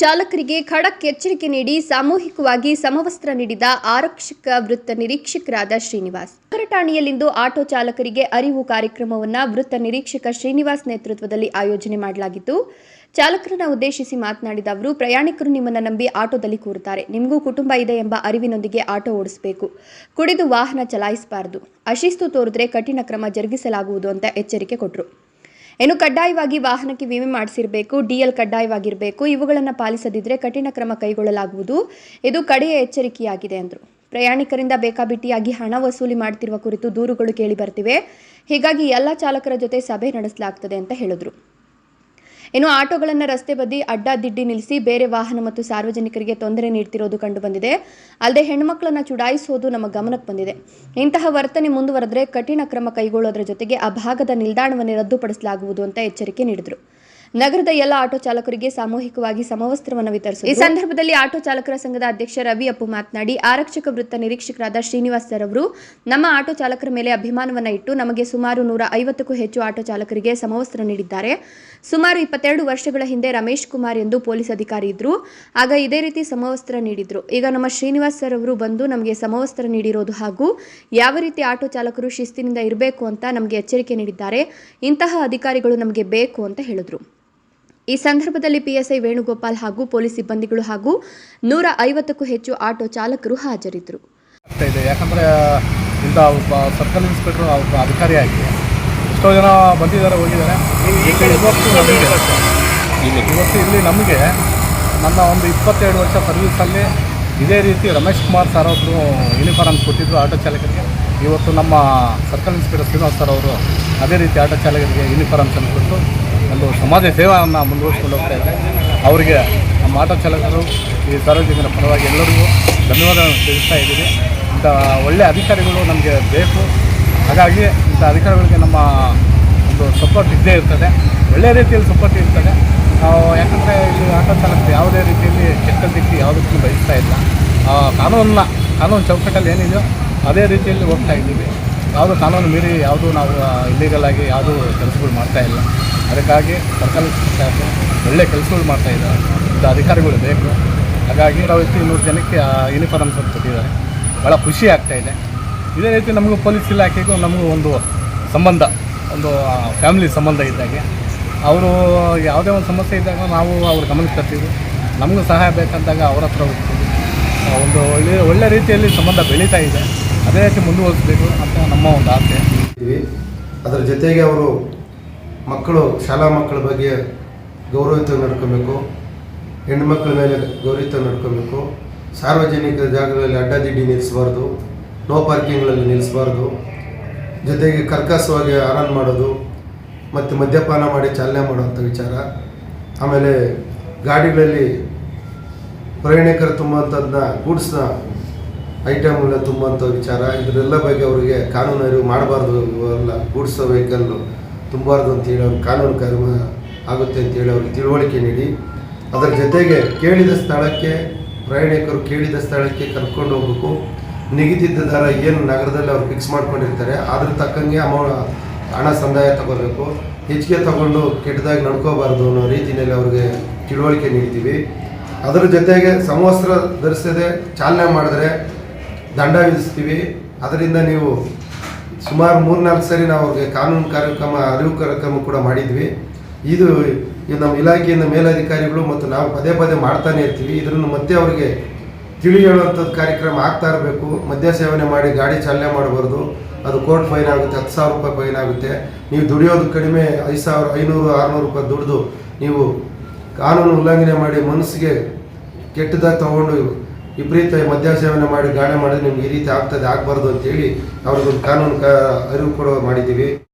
ಚಾಲಕರಿಗೆ ಖಡಕ್ ಎಚ್ಚರಿಕೆ ನೀಡಿ ಸಾಮೂಹಿಕವಾಗಿ ಸಮವಸ್ತ್ರ ನೀಡಿದ ಆರಕ್ಷಕ ವೃತ್ತ ನಿರೀಕ್ಷಕರಾದ ಶ್ರೀನಿವಾಸ್. ನಗರ ಆಟೋ ಚಾಲಕರಿಗೆ ಅರಿವು ಕಾರ್ಯಕ್ರಮವನ್ನ ವೃತ್ತ ನಿರೀಕ್ಷಕ ಶ್ರೀನಿವಾಸ್ ನೇತೃತ್ವದಲ್ಲಿ ಆಯೋಜನೆ ಮಾಡಲಾಗಿತ್ತು. ಚಾಲಕರನ್ನ ಉದ್ದೇಶಿಸಿ ಮಾತನಾಡಿದ ಅವರು, ಪ್ರಯಾಣಿಕರು ನಿಮ್ಮನ್ನ ನಂಬಿ ಆಟೋದಲ್ಲಿ ಕೂರುತ್ತಾರೆ. ನಿಮಗೂ ಕುಟುಂಬ ಇದೆ ಎಂಬ ಅರಿವಿನೊಂದಿಗೆ ಆಟೋ ಓಡಿಸಬೇಕು. ಕುಡಿದು ವಾಹನ ಚಲಾಯಿಸಬಾರದು. ಅಶಿಸ್ತು ತೋರಿದ್ರೆ ಕಠಿಣ ಕ್ರಮ ಜರುಗಿಸಲಾಗುವುದು ಅಂತ ಎಚ್ಚರಿಕೆ ಕೊಟ್ಟರು ಇನ್ನು ಕಡ್ಡಾಯವಾಗಿ ವಾಹನಕ್ಕೆ ವಿಮೆ ಮಾಡಿಸಿರಬೇಕು ಡಿಎಲ್ ಕಡ್ಡಾಯವಾಗಿರಬೇಕು, ಇವುಗಳನ್ನು ಪಾಲಿಸದಿದ್ದರೆ ಕಠಿಣ ಕ್ರಮ ಕೈಗೊಳ್ಳಲಾಗುವುದು. ಇದು ಕಡೆಯ ಎಚ್ಚರಿಕೆಯಾಗಿದೆ ಎಂದರು ಪ್ರಯಾಣಿಕರಿಂದ ಬೇಕಾಬಿಟ್ಟಿಯಾಗಿ ಹಣ ವಸೂಲಿ ಮಾಡ್ತಿರುವ ಕುರಿತು ದೂರುಗಳು ಕೇಳಿ ಬರ್ತಿವೆ. ಹೀಗಾಗಿ ಎಲ್ಲ ಚಾಲಕರ ಜೊತೆ ಸಭೆ ನಡೆಸಲಾಗ್ತದೆ ಅಂತ ಹೇಳಿದ್ರು. ಇನ್ನು ಆಟೋಗಳನ್ನು ರಸ್ತೆ ಬದಿ ಅಡ್ಡಾದಿಡ್ಡಿ ನಿಲ್ಲಿಸಿ ಬೇರೆ ವಾಹನ ಮತ್ತು ಸಾರ್ವಜನಿಕರಿಗೆ ತೊಂದರೆ ನೀಡ್ತಿರೋದು ಕಂಡುಬಂದಿದೆ. ಅಲ್ಲದೆ ಹೆಣ್ಮಕ್ಳನ್ನ ಚುಡಾಯಿಸೋದು ನಮ್ಮ ಗಮನಕ್ಕೆ ಬಂದಿದೆ. ಇಂತಹ ವರ್ತನೆ ಮುಂದುವರೆದ್ರೆ ಕಠಿಣ ಕ್ರಮ ಕೈಗೊಳ್ಳೋದ್ರ ಜೊತೆಗೆ ಆ ಭಾಗದ ನಿಲ್ದಾಣವನ್ನೇ ರದ್ದುಪಡಿಸಲಾಗುವುದು ಅಂತ ಎಚ್ಚರಿಕೆ ನೀಡಿದರು. ನಗರದ ಎಲ್ಲ ಆಟೋ ಚಾಲಕರಿಗೆ ಸಾಮೂಹಿಕವಾಗಿ ಸಮವಸ್ತ್ರವನ್ನು ವಿತರಿಸಿದರು. ಈ ಸಂದರ್ಭದಲ್ಲಿ ಆಟೋ ಚಾಲಕರ ಸಂಘದ ಅಧ್ಯಕ್ಷ ರವಿ ಅಪ್ಪು ಮಾತನಾಡಿ, ಆರಕ್ಷಕ ವೃತ್ತ ನಿರೀಕ್ಷಕರಾದ ಶ್ರೀನಿವಾಸ್ ಸರ್ ಅವರು, ನಮ್ಮ ಆಟೋ ಚಾಲಕರ ಮೇಲೆ ಅಭಿಮಾನವನ್ನು ಇಟ್ಟು ನಮಗೆ ಸುಮಾರು ನೂರ ಐವತ್ತಕ್ಕೂ ಹೆಚ್ಚು ಆಟೋ ಚಾಲಕರಿಗೆ ಸಮವಸ್ತ್ರ ನೀಡಿದ್ದಾರೆ. ಸುಮಾರು ಇಪ್ಪತ್ತೆರಡು ವರ್ಷಗಳ ಹಿಂದೆ ರಮೇಶ್ ಕುಮಾರ್ ಎಂದು ಪೊಲೀಸ್ ಅಧಿಕಾರಿ ಇದ್ರು. ಆಗ ಇದೇ ರೀತಿ ಸಮವಸ್ತ್ರ ನೀಡಿದ್ರು. ಈಗ ನಮ್ಮ ಶ್ರೀನಿವಾಸ್ ಸರ್ ಅವರು ಬಂದು ನಮಗೆ ಸಮವಸ್ತ್ರ ನೀಡಿರೋದು ಹಾಗೂ ಯಾವ ರೀತಿ ಆಟೋ ಚಾಲಕರು ಶಿಸ್ತಿನಿಂದ ಇರಬೇಕು ಅಂತ ನಮಗೆ ಎಚ್ಚರಿಕೆ ನೀಡಿದ್ದಾರೆ. ಇಂತಹ ಅಧಿಕಾರಿಗಳು ನಮಗೆ ಬೇಕು ಅಂತ ಹೇಳಿದ್ರು. ಈ ಸಂದರ್ಭದಲ್ಲಿ ಪಿಎಸ್ಐ ವೇಣುಗೋಪಾಲ್ ಹಾಗೂ ಪೊಲೀಸ್ ಸಿಬ್ಬಂದಿಗಳು ಹಾಗೂ ನೂರ ಐವತ್ತಕ್ಕೂ ಹೆಚ್ಚು ಆಟೋ ಚಾಲಕರು ಹಾಜರಿದ್ದರು. ಯಾಕಂದ್ರೆ ಇದೆ. ಯಾಕಂದರೆ ಇಂಥ ಒಬ್ಬ ಸರ್ಕಲ್ ಇನ್ಸ್ಪೆಕ್ಟರ್ ಒಬ್ಬ ಅಧಿಕಾರಿಯಾಗಿ ಎಷ್ಟೋ ಜನ ಬಂದಿದ್ದಾರೆ ಹೋಗಿದ್ದಾರೆ. ಇವತ್ತು ನಮಗೆ ಇವತ್ತು ಇಲ್ಲಿ ನಮಗೆ ನನ್ನ ಒಂದು ಇಪ್ಪತ್ತೆರಡು ವರ್ಷ ಸರ್ವೀಸಲ್ಲಿ ಇದೇ ರೀತಿ ರಮೇಶ್ ಕುಮಾರ್ ಸರ್ ಅವರು ಯೂನಿಫಾರ್ಮ್ ಕೊಟ್ಟಿದ್ದರು ಆಟೋ ಚಾಲಕರಿಗೆ. ಇವತ್ತು ನಮ್ಮ ಸರ್ಕಲ್ ಇನ್ಸ್ಪೆಕ್ಟರ್ ಶ್ರೀನಿವಾಸ್ ಸರ್ ಅವರು ಅದೇ ರೀತಿ ಆಟೋ ಚಾಲಕರಿಗೆ ಯೂನಿಫಾರ್ಮ್ಸನ್ನು ಕೊಟ್ಟು ಒಂದು ಸಮಾಜ ಸೇವೆಯನ್ನು ಮುಂದುವರಿಸಿಕೊಂಡು ಹೋಗ್ತಾ ಇದೆ. ಅವರಿಗೆ ನಮ್ಮ ಆಟೋ ಚಾಲಕರು, ಈ ಸಾರ್ವಜನಿಕರ ಪರವಾಗಿ ಎಲ್ಲರಿಗೂ ಧನ್ಯವಾದಗಳನ್ನು ತಿಳಿಸ್ತಾ ಇದ್ದೀವಿ. ಇಂಥ ಒಳ್ಳೆಯ ಅಧಿಕಾರಿಗಳು ನಮಗೆ ಬೇಕು. ಹಾಗಾಗಿ ಇಂಥ ಅಧಿಕಾರಿಗಳಿಗೆ ನಮ್ಮ ಒಂದು ಸಪೋರ್ಟ್ ಇದ್ದೇ ಇರ್ತದೆ. ಒಳ್ಳೆಯ ರೀತಿಯಲ್ಲಿ ಸಪೋರ್ಟ್ ಇರ್ತದೆ. ಯಾಕಂದರೆ ಇಲ್ಲಿ ಆಟೋ ಚಾಲಕರು ಯಾವುದೇ ರೀತಿಯಲ್ಲಿ ಕೆಟ್ಟ ದಿಕ್ಕಿ ಯಾವುದಕ್ಕೂ ಬಯಸ್ತಾ ಇಲ್ಲ. ಕಾನೂನನ್ನ, ಕಾನೂನು ಚೌಕಟ್ಟಲ್ಲಿ ಏನಿದೆಯೋ ಅದೇ ರೀತಿಯಲ್ಲಿ ಹೋಗ್ತಾ ಇದ್ದೀವಿ. ಯಾವುದು ಕಾನೂನು ಮೀರಿ ಯಾವುದು ನಾವು ಇಲ್ಲೀಗಲ್ ಆಗಿ ಯಾವುದು ಕೆಲಸಗಳು ಮಾಡ್ತಾ ಇಲ್ಲ. ಅದಕ್ಕಾಗಿ ಸರ್ಕಾರ ಒಳ್ಳೆಯ ಕೆಲಸಗಳು ಮಾಡ್ತಾ ಇದ್ದಾರೆ. ಇಂಥ ಅಧಿಕಾರಿಗಳು ಬೇಕು. ಹಾಗಾಗಿ ನಾವು ಇಷ್ಟು ಇನ್ನೂರು ಜನಕ್ಕೆ ಯೂನಿಫಾರ್ಮ್ಸ್ ಅಂತ ಕೊಟ್ಟಿದ್ದಾರೆ. ಭಾಳ ಖುಷಿ ಆಗ್ತಾ ಇದೆ. ಇದೇ ರೀತಿ ನಮಗೂ ಪೊಲೀಸ್ ಇಲಾಖೆಗೂ ನಮಗೂ ಒಂದು ಸಂಬಂಧ, ಒಂದು ಫ್ಯಾಮಿಲಿ ಸಂಬಂಧ ಇದ್ದಾಗೆ. ಅವರು ಯಾವುದೇ ಒಂದು ಸಮಸ್ಯೆ ಇದ್ದಾಗ ನಾವು ಅವ್ರ ಗಮನಕ್ಕೆ ತರ್ತೀವಿ. ನಮಗೂ ಸಹಾಯ ಬೇಕಂದಾಗ ಅವ್ರ ಹತ್ರ ಹೋಗ್ತೀವಿ. ಒಂದು ಒಳ್ಳೆಯ ಒಳ್ಳೆ ರೀತಿಯಲ್ಲಿ ಸಂಬಂಧ ಬೆಳೀತಾ ಇದೆ. ಅದೇ ರೀತಿ ಮುಂದುವರಿಸಬೇಕು ಅಂತ ನಮ್ಮ ಒಂದು ಆಸೆ. ಅದರ ಜೊತೆಗೆ ಅವರು ಮಕ್ಕಳು, ಶಾಲಾ ಮಕ್ಕಳ ಬಗ್ಗೆ ಗೌರವಿತ ನಡ್ಕೊಬೇಕು. ಹೆಣ್ಮಕ್ಳ ಮೇಲೆ ಗೌರವಿತ ನಡ್ಕೊಬೇಕು. ಸಾರ್ವಜನಿಕ ಜಾಗಗಳಲ್ಲಿ ಅಡ್ಡದಿಡ್ಡಿ ನಿಲ್ಲಿಸಬಾರ್ದು. ನೋ ಪಾರ್ಕಿಂಗ್ಗಳಲ್ಲಿ ನಿಲ್ಲಿಸಬಾರ್ದು. ಜೊತೆಗೆ ಕರ್ಕಸವಾಗಿ ಆರಾನ್ ಮಾಡೋದು ಮತ್ತು ಮದ್ಯಪಾನ ಮಾಡಿ ಚಾಲನೆ ಮಾಡುವಂಥ ವಿಚಾರ. ಆಮೇಲೆ ಗಾಡಿಗಳಲ್ಲಿ ಪ್ರಯಾಣಿಕರು ತುಂಬುವಂಥದ್ದನ್ನ ಗೂಡ್ಸ್ನ ಐಟಮ್ಗಳನ್ನ ತುಂಬಂಥ ವಿಚಾರ. ಇದರೆಲ್ಲ ಬಗ್ಗೆ ಅವರಿಗೆ ಕಾನೂನು ಅರಿವು ಮಾಡಬಾರ್ದು ಇವೆಲ್ಲ ಗೂಡ್ಸ್ ವೆಹಿಕಲ್ಲು ತುಂಬಾರ್ದು ಅಂತೇಳಿ ಅವ್ರಿಗೆ ಕಾನೂನು ಕ್ರಮ ಆಗುತ್ತೆ ಅಂತೇಳಿ ಅವ್ರಿಗೆ ತಿಳುವಳಿಕೆ ನೀಡಿ. ಅದರ ಜೊತೆಗೆ ಕೇಳಿದ ಸ್ಥಳಕ್ಕೆ ಪ್ರಯಾಣಿಕರು ಕೇಳಿದ ಸ್ಥಳಕ್ಕೆ ಕರ್ಕೊಂಡು ಹೋಗ್ಬೇಕು. ನಿಗದಿತ ದರ ಏನು ನಗರದಲ್ಲಿ ಅವ್ರು ಫಿಕ್ಸ್ ಮಾಡ್ಕೊಂಡಿರ್ತಾರೆ. ಅದ್ರ ತಕ್ಕಂಗೆ ಅಮೌ, ಹಣ ಸಂದಾಯ ತಗೋಬೇಕು. ಹೆಚ್ಚಿಗೆ ತಗೊಂಡು ಕೆಟ್ಟದಾಗಿ ನಡ್ಕೋಬಾರ್ದು ಅನ್ನೋ ರೀತಿಯಲ್ಲಿ ಅವ್ರಿಗೆ ತಿಳುವಳಿಕೆ ನೀಡ್ತೀವಿ. ಅದರ ಜೊತೆಗೆ ಸಮವಸ್ತ್ರ ಧರಿಸದೆ ಚಾಲನೆ ಮಾಡಿದ್ರೆ ದಂಡ ವಿಧಿಸ್ತೀವಿ. ಅದರಿಂದ ನೀವು ಸುಮಾರು ಮೂರ್ನಾಲ್ಕು ಸರಿ ನಾವು ಅವ್ರಿಗೆ ಕಾನೂನು ಕಾರ್ಯಕ್ರಮ, ಅರಿವು ಕಾರ್ಯಕ್ರಮ ಕೂಡ ಮಾಡಿದ್ವಿ. ಇದು ನಮ್ಮ ಇಲಾಖೆಯಿಂದ ಮೇಲಧಿಕಾರಿಗಳು ಮತ್ತು ನಾವು ಪದೇ ಪದೇ ಮಾಡ್ತಾನೆ ಇರ್ತೀವಿ. ಇದನ್ನು ಮತ್ತೆ ಅವರಿಗೆ ತಿಳಿ ಹೇಳುವಂಥದ್ದು ಕಾರ್ಯಕ್ರಮ ಆಗ್ತಾ ಇರಬೇಕು. ಮದ್ಯ ಸೇವನೆ ಮಾಡಿ ಗಾಡಿ ಚಾಲನೆ ಮಾಡಬಾರ್ದು. ಅದು ಕೋರ್ಟ್ ಫೈನ್ ಆಗುತ್ತೆ, ಹತ್ತು ಸಾವಿರ ರೂಪಾಯಿ ಫೈನ್ ಆಗುತ್ತೆ. ನೀವು ದುಡಿಯೋದು ಕಡಿಮೆ ಐದು ಸಾವಿರ, ಐನೂರು, ಆರುನೂರು ರೂಪಾಯಿ ದುಡಿದು ನೀವು ಕಾನೂನು ಉಲ್ಲಂಘನೆ ಮಾಡಿ ಮನಸ್ಸಿಗೆ ಕೆಟ್ಟದಾಗಿ ತಗೊಂಡು ವಿಪರೀತ ಮದ್ಯ ಸೇವನೆ ಮಾಡಿ ಗಾಡಿ ಮಾಡಿದ್ರೆ ನಿಮ್ಗೆ ಈ ರೀತಿ ಆಗ್ತದೆ, ಆಗಬಾರ್ದು ಅಂತೇಳಿ ಅವ್ರಿಗೊಂದು ಕಾನೂನು ಕ ಅರಿವು ಕೊಡೋ ಮಾಡಿದ್ದೀವಿ.